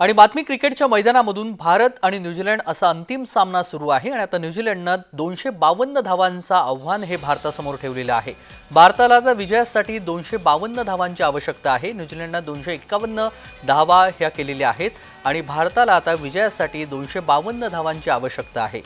आणि बातमी क्रिकेटच्या मैदानामधून भारत आणि न्यूझीलंड असा अंतिम सामना सुरू आहे आणि आता न्यूझीलंडनं दोनशे बावन्न धावांचं आव्हान हे भारतासमोर ठेवलेलं आहे. भारताला आता विजयासाठी दोनशे बावन्न धावांची आवश्यकता आहे. न्यूझीलंडनं दोनशे एक्कावन्न धावा ह्या केलेल्या आहेत आणि भारताला आता विजयासाठी दोनशे बावन्न धावांची आवश्यकता आहे.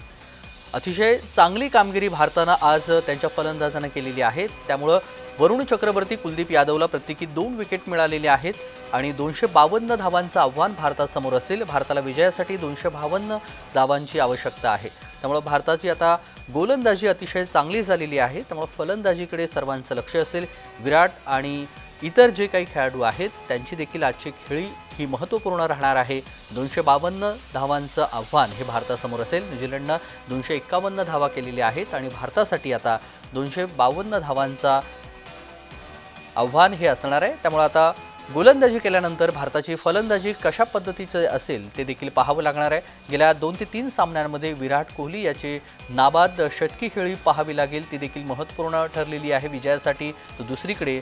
अतिशय चांगली कामगिरी भारतानं आज त्यांच्या फलंदाजानं केलेली आहे. त्यामुळं वरुण चक्रवर्ती कुलदीप यादवला प्रत्येकी दोन विकेट मिळालेले आहेत आणि दोनशे बावन्न धावांचं आव्हान भारतासमोर असेल. भारताला विजयासाठी दोनशे बावन्न धावांची आवश्यकता आहे. त्यामुळं भारताची आता गोलंदाजी अतिशय चांगली झालेली आहे. त्यामुळं फलंदाजीकडे सर्वांचं लक्ष असेल. विराट आणि इतर जे काही खेळाडू आहेत त्यांची देखील आजची खेळी ही महत्त्वपूर्ण राहणार आहे. दोनशे बावन्न धावांचं आव्हान हे भारतासमोर असेल. न्यूझीलंडनं दोनशे एक्कावन्न धावा केलेल्या आहेत आणि भारतासाठी आता दोनशे बावन्न धावांचा आव्हान हे असणार आहे. त्यामुळे आता गोलंदाजी केल्यानंतर भारताची फलंदाजी कशा पद्धतीचं असेल ते देखील पाहावं लागणार आहे. गेल्या दोन ते तीन सामन्यांमध्ये विराट कोहली याची नाबाद शतकी खेळी पाहावी लागेल. ती देखील महत्त्वपूर्ण ठरलेली आहे विजयासाठी. तर दुसरीकडे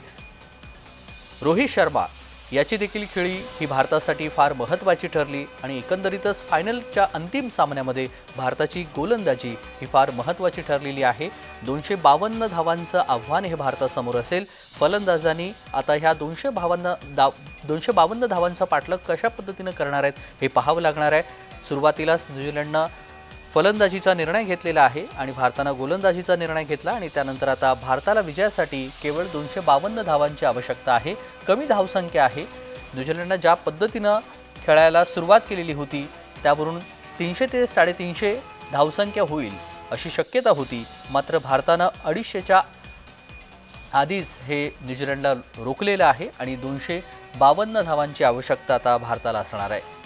रोहित शर्मा याची देखील खेळी ही भारतासाठी फार महत्त्वाची ठरली आणि एकंदरीतच फायनलच्या अंतिम सामन्यामध्ये भारताची गोलंदाजी ही फार महत्त्वाची ठरलेली आहे. दोनशे बावन्न धावांचं आव्हान हे भारतासमोर असेल. फलंदाजांनी आता ह्या दोनशे बावन्न धाव दोनशे बावन्न धावांचा पाठलाग कशा पद्धतीनं करणार आहेत हे पाहावं लागणार आहे. सुरुवातीलाच न्यूझीलंडनं फलंदाजीचा निर्णय घेतलेला आहे आणि भारतानं गोलंदाजीचा निर्णय घेतला आणि त्यानंतर आता भारताला विजयासाठी केवळ दोनशे बावन्न धावांची आवश्यकता आहे. कमी धावसंख्या आहे. न्यूझीलंडनं ज्या पद्धतीनं खेळायला सुरुवात केलेली होती त्यावरून तीनशे ते साडेतीनशे धावसंख्या होईल अशी शक्यता होती. मात्र भारतानं अडीचशेच्या आधीच हे न्यूझीलंडला रोखलेलं आहे आणि दोनशे बावन्न धावांची आवश्यकता आता भारताला असणार आहे.